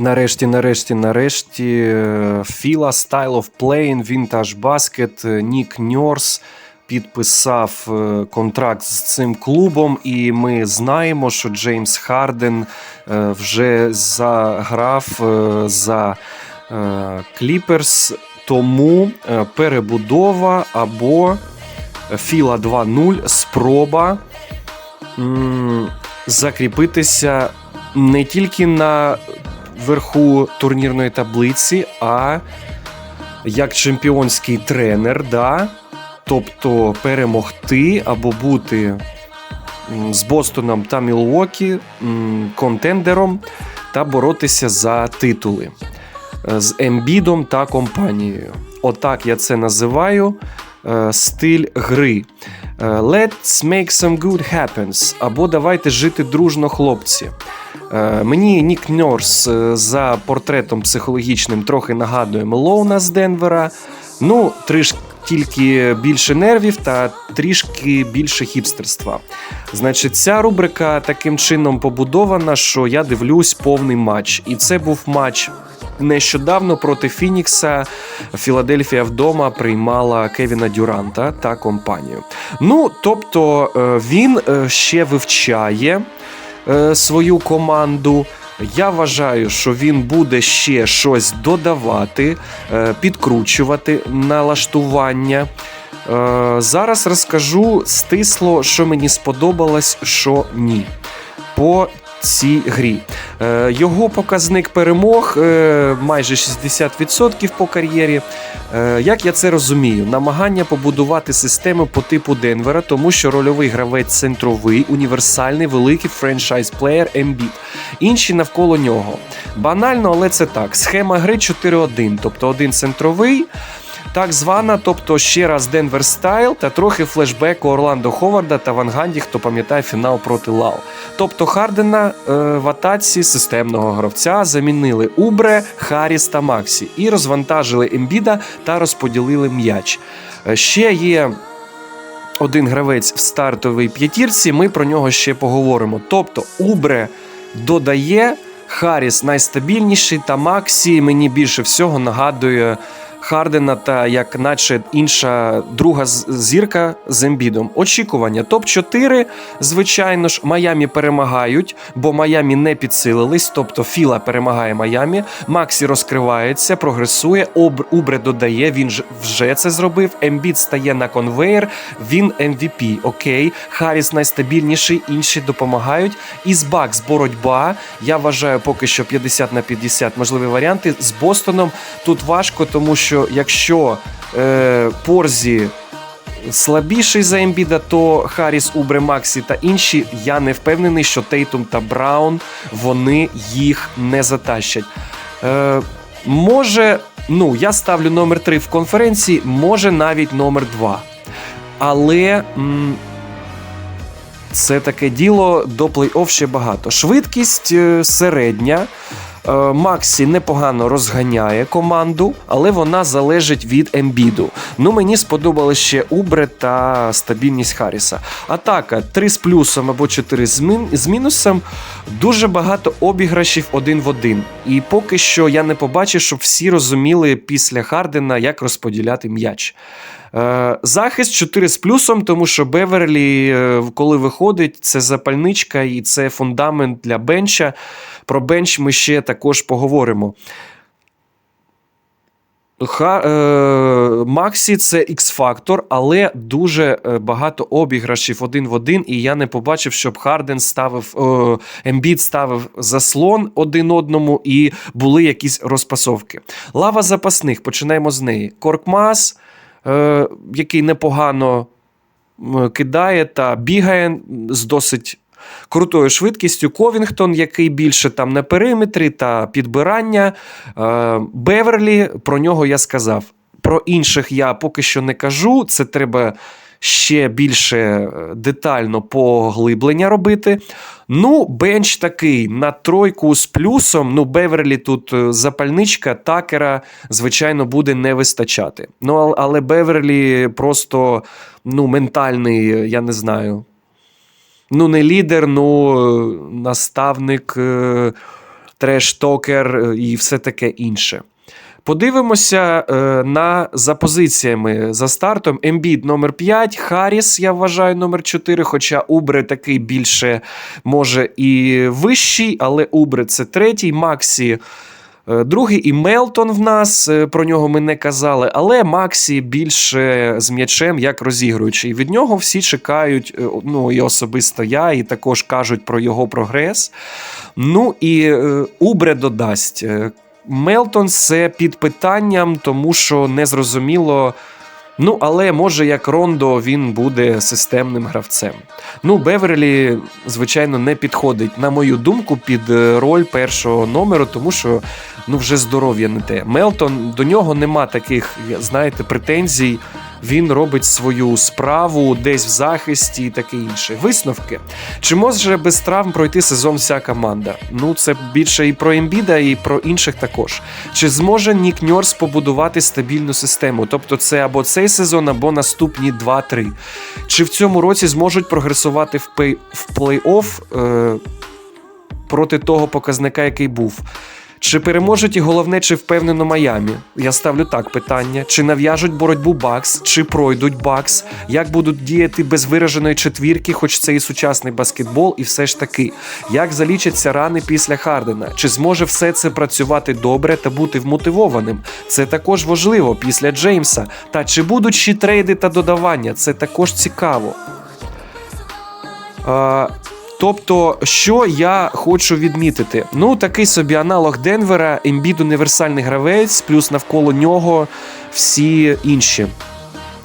Нарешті, нарешті, нарешті. е, Філа Style of Playing, Vintage Basket, е, Нік Ньорс підписав е, контракт з цим клубом, і ми знаємо, що Джеймс Харден е, вже заграв е, за Кліперс. Тому е, перебудова або Філа 2.0 спроба закріпитися не тільки на верху турнірної таблиці, а як чемпіонський тренер, да? тобто перемогти або бути з Бостоном та Мілуокі контендером та боротися за титули е, з Ембідом та компанією. Отак я це називаю. Е, Стиль гри. Е, Let's make some good happens. Або давайте жити дружно, хлопці. Е, Мені Нік Ньорс за портретом психологічним трохи нагадує Мелоуна з Денвера. Ну, трішки тільки більше нервів та трішки більше хіпстерства. Значить, ця рубрика таким чином побудована, що я дивлюсь повний матч. І це був матч нещодавно проти Фінікса. Філадельфія вдома приймала Кевіна Дюранта та компанію. Ну, тобто, е, він е, ще вивчає е, свою команду. Я вважаю, що він буде ще щось додавати, підкручувати налаштування. Зараз розкажу стисло, що мені сподобалось, що ні. По цій грі. Е, Його показник перемог е, майже 60% по кар'єрі. Е, Як я це розумію? Намагання побудувати систему по типу Денвера, тому що рольовий гравець центровий, універсальний, великий франчайз-плеєр Embiid. Інші навколо нього. Банально, але це так. Схема гри 4-1, тобто один центровий. Так звана, тобто ще раз Денвер Стайл та трохи флешбеку Орландо Ховарда та Ван Ганді, хто пам'ятає фінал проти Лау. Тобто Хардена е, в атаці системного гравця замінили Убре, Харріс та Максі і розвантажили Ембіда та розподілили м'яч. Е, Ще є один гравець в стартовій п'ятірці. Ми про нього ще поговоримо. Тобто, Убре додає. Харріс найстабільніший та Максі мені більше всього нагадує Хардена та як наче інша друга зірка з Ембідом. Очікування топ-4, звичайно ж, Майамі перемагають, бо Майамі не підсилились, тобто Філа перемагає Майамі, Максі розкривається, прогресує, Об- Убре додає, він ж вже це зробив. Ембід стає на конвейер, він MVP, окей. Харріс найстабільніший, інші допомагають. І з Бакс боротьба. Я вважаю поки що 50 на 50 можливі варіанти. З Бостоном тут важко, тому що якщо е, Порзі слабіший за Ембіда, то Харріс, Убре, Максі та інші, я не впевнений, що Тейтум та Браун вони їх не затащать. Е, може, ну я ставлю номер 3 в конференції, може навіть номер 2. Але. м, це таке діло до плей-офф ще багато. Швидкість е, середня. Е, Максі непогано розганяє команду, але вона залежить від Ембіду. Ну, мені сподобалось ще Убре та стабільність Харріса. Атака 3 з плюсом або 4 з, мін... з мінусом. Дуже багато обіграшів один в один. І поки що я не побачив, щоб всі розуміли після Хардена, як розподіляти м'яч. Е, Захист 4 з плюсом, тому що Беверлі, е, коли виходить, це запальничка і це фундамент для бенча. Про бенч ми ще також поговоримо. Ха, е, Максі це X-фактор, але дуже е, багато обіграшів один в один, і я не побачив, щоб Харден ставив е, ставив заслон один одному і були якісь розпасовки. Лава запасних, починаємо з неї. Коркмас, е, який непогано кидає та бігає з досить крутою швидкістю. Ковінгтон, який більше там на периметрі та підбирання. Е, Беверлі, про нього я сказав. Про інших я поки що не кажу. Це треба ще більше е, детально поглиблення робити. Ну, бенч такий на тройку з плюсом. Ну, Беверлі тут е, запальничка, такера, звичайно, буде не вистачати. Ну, але Беверлі просто ну, ментальний, я не знаю. Ну, не лідер, ну наставник. е, треш-токер е, і все таке інше. Подивимося е, на за позиціями за стартом. Ембід номер 5, Харріс, я вважаю, номер 4, хоча Убре такий більше може і вищий, але Убре це третій, Максі. Е, Другий і Мелтон в нас, е, про нього ми не казали, але Максі більше з м'ячем як розігруючий. Від нього всі чекають, е, ну і особисто я, і також кажуть про його прогрес. Ну і Убре додасть. Мелтон це під питанням, тому що незрозуміло. Ну, але може, як Рондо, він буде системним гравцем. Ну, Беверлі, звичайно, не підходить, на мою думку, під е, роль першого номеру, тому що ну, вже здоров'я не те. Мелтон до нього нема таких, знаєте, претензій. Він робить свою справу десь в захисті і таке інше. Висновки. Чи може без травм пройти сезон вся команда? Ну, це більше і про Ембіда, і про інших також. Чи зможе Нік Ньорс побудувати стабільну систему? Тобто, це або цей сезон, або наступні 2-3. Чи в цьому році зможуть прогресувати в плей-офф е- проти того показника, який був? Чи переможуть і головне, чи впевнено Майамі? Я ставлю так питання: чи нав'яжуть боротьбу Бакс, чи пройдуть Бакс, як будуть діяти без вираженої четвірки, хоч це і сучасний баскетбол, і все ж таки, як залічаться рани після Хардена? Чи зможе все це працювати добре та бути вмотивованим? Це також важливо після Джеймса. Та чи будуть ще трейди та додавання? Це також цікаво. А, Тобто, що я хочу відмітити? Ну, такий собі аналог Денвера, Ембід універсальний гравець, плюс навколо нього всі інші.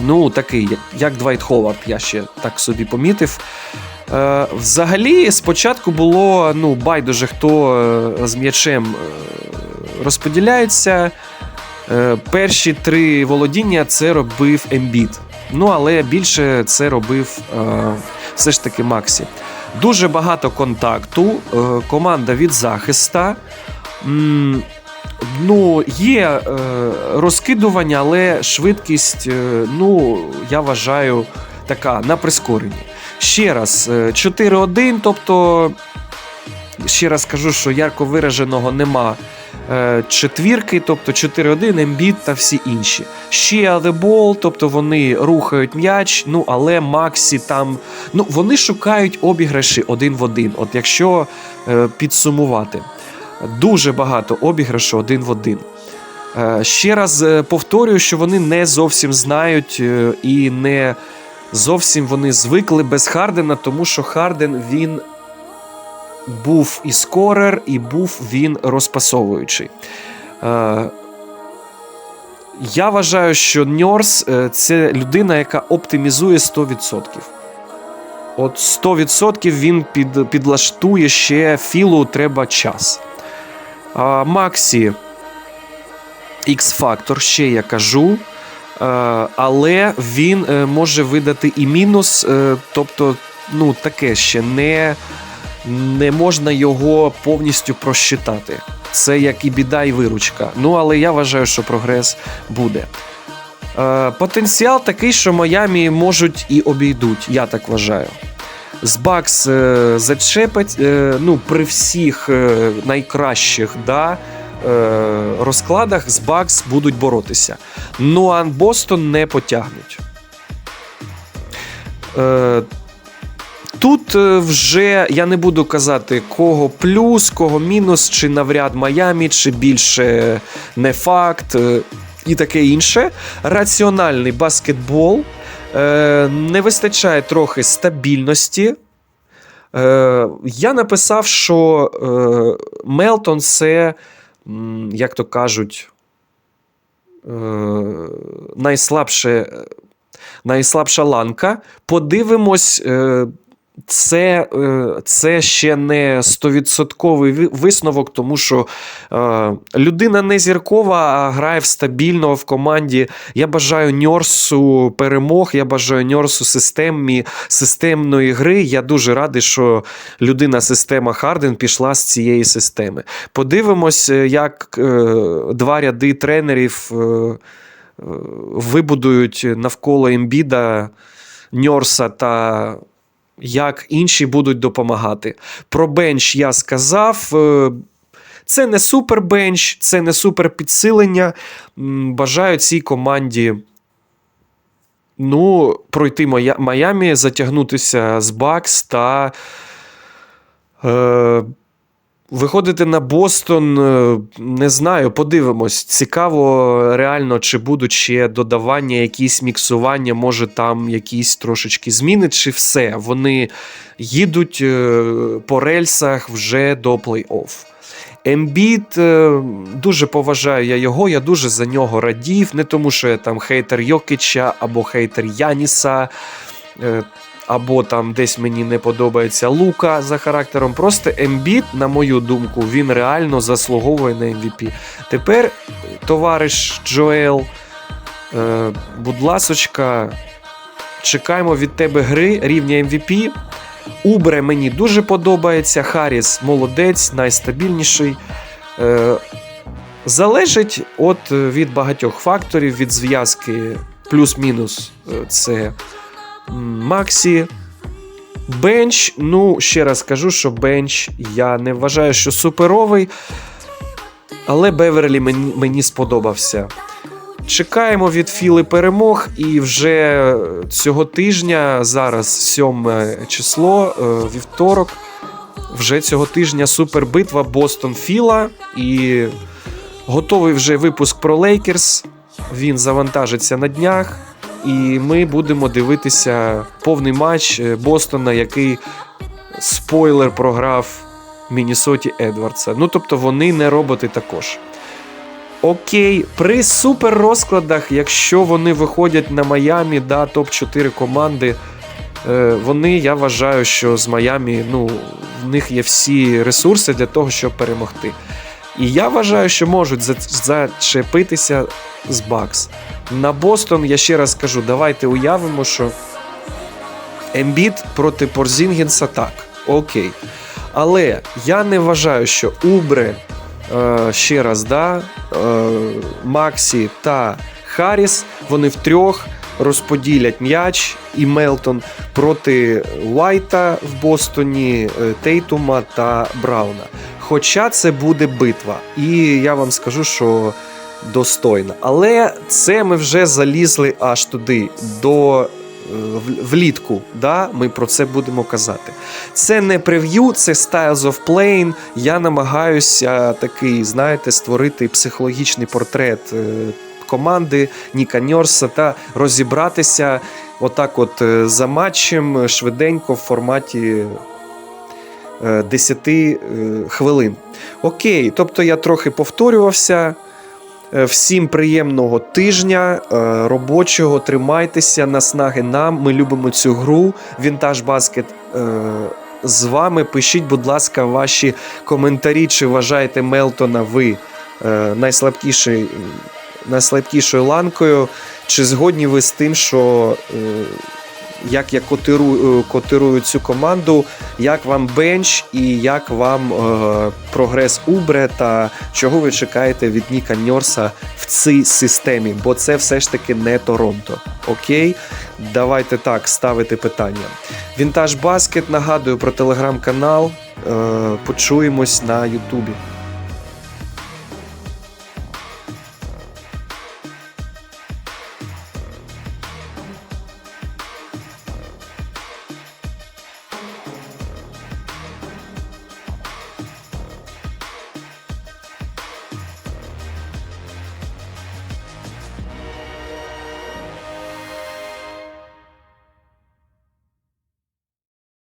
Ну, такий, як Двайт Ховард, я ще так собі помітив. Е, взагалі, спочатку було ну, байдуже, хто е, з м'ячем е, розподіляється. Е, перші три володіння це робив Ембід. Ну, але більше це робив е, все ж таки Максі. Дуже багато контакту, е, команда від захиста. Ну, є е, розкидування, але швидкість, е, ну, я вважаю, така на прискоренні. Ще раз, е, 4-1, тобто, ще раз кажу, що ярко вираженого нема е, четвірки, тобто 4-1, Ембіт та всі інші. Ще Ball, тобто вони рухають м'яч, ну але Максі там. Ну, вони шукають обіграші один в один. От якщо е, підсумувати, дуже багато обіграшу один в один. Е, ще раз повторюю, що вони не зовсім знають і не зовсім вони звикли без Хардена, тому що Харден він був і скорер, і був він розпасовуючий. Е, я вважаю, що Ньорс е, це людина, яка оптимізує 100%. От 100% він під, підлаштує ще філу треба час. А, Максі X-фактор, ще я кажу. Е, але він може видати і мінус, тобто, ну, таке ще не, не можна його повністю просчитати. Це як і біда, і виручка. Ну, але я вважаю, що прогрес буде. Е, потенціал такий, що Майамі можуть і обійдуть, я так вважаю. З Бакс е, зачепить, е, ну, при всіх найкращих да, розкладах з Бакс будуть боротися. Ну а Бостон не потягнуть. Тут е, вже я не буду казати, кого плюс, кого мінус, чи навряд Майамі, чи більше не факт е, і таке інше. Раціональний баскетбол. Е, Не вистачає трохи стабільності. Я написав, що Мелтон це, як то кажуть, найслабше, найслабша ланка. Подивимось. Це, е, це ще не стовідсотковий ви- висновок, тому що е, людина не зіркова, а грає в стабільно в команді. Я бажаю Ньорсу перемог, я бажаю Ньорсу системі, системної гри. Я дуже радий, що людина система Харден пішла з цієї системи. Подивимось, е, як два ряди тренерів вибудують навколо Ембіда, Ньорса та як інші будуть допомагати. Про бенч я сказав. е, Це не супер бенч, це не супер підсилення. Бажаю цій команді. Ну, пройти Майамі, затягнутися з Бакс та е, виходити на Бостон. е, Не знаю, подивимось. Цікаво, реально, чи будуть ще додавання, якісь міксування, може там якісь трошечки зміни, чи все. Вони їдуть е, по рельсах вже до плей-офф. Ембіт е, дуже поважаю я його, я дуже за нього радів. Не тому, що я там хейтер Йокіча або хейтер Яніса, або там десь мені не подобається Лука за характером. Просто Ембіт, на мою думку, він реально заслуговує на MVP. Тепер, товариш Джоел, е, будь ласочка, чекаємо від тебе гри рівня MVP. Убре мені дуже подобається. Харріс молодець, найстабільніший. Е, залежить от е, від багатьох факторів, від зв'язки плюс-мінус е, це Максі. Бенч, ну, ще раз кажу, що бенч я не вважаю, що суперовий. Але Беверлі мені, мені сподобався. Чекаємо від Філи перемог, і вже цього тижня, зараз 7 число, е, вівторок. Вже цього тижня супербитва Бостон Філа. І готовий вже випуск про Лейкерс. Він завантажиться на днях. І ми будемо дивитися повний матч е, Бостона, який спойлер програв Міннесоті Едвардса. Ну тобто вони не роботи також. Окей, при супер розкладах, якщо вони виходять на Майамі, да, топ-4 команди, е, вони, я вважаю, що з Майамі ну, в них є всі ресурси для того, щоб перемогти. І я вважаю, що можуть зачепитися з Бакс. На Бостон, я ще раз кажу, давайте уявимо, що Ембіт проти Порзінгінса так, окей. Але я не вважаю, що Убре е, ще раз, да, е, Максі та Харріс, вони втрьох розподілять м'яч і Мелтон проти Уайта в Бостоні, е, Тейтума та Брауна. Хоча це буде битва. І я вам скажу, що достойна. Але це ми вже залізли аж туди, до е, влітку. Да? Ми про це будемо казати. Це не прев'ю, це Styles of Playing. Я намагаюся такий, знаєте, створити психологічний портрет е, команди Ніка Ньорса та розібратися отак, от е, за матчем швиденько в форматі 10 е, хвилин. Окей, тобто я трохи повторювався. Е, Всім приємного тижня е, робочого. Тримайтеся, наснаги нам. Ми любимо цю гру. Вінтаж баскет е, з вами. Пишіть, будь ласка, ваші коментарі, чи вважаєте Мелтона ви е, найслабкіший, найслабкішою ланкою. Чи згодні ви з тим, що е, як я котирую, котирую цю команду, як вам бенч і як вам е, прогрес Убре та чого ви чекаєте від Ніка Ньорса в цій системі? Бо це все ж таки не Торонто. Окей, давайте так ставити питання. Вінтаж Баскет нагадую про телеграм-канал. Е, почуємось на Ютубі.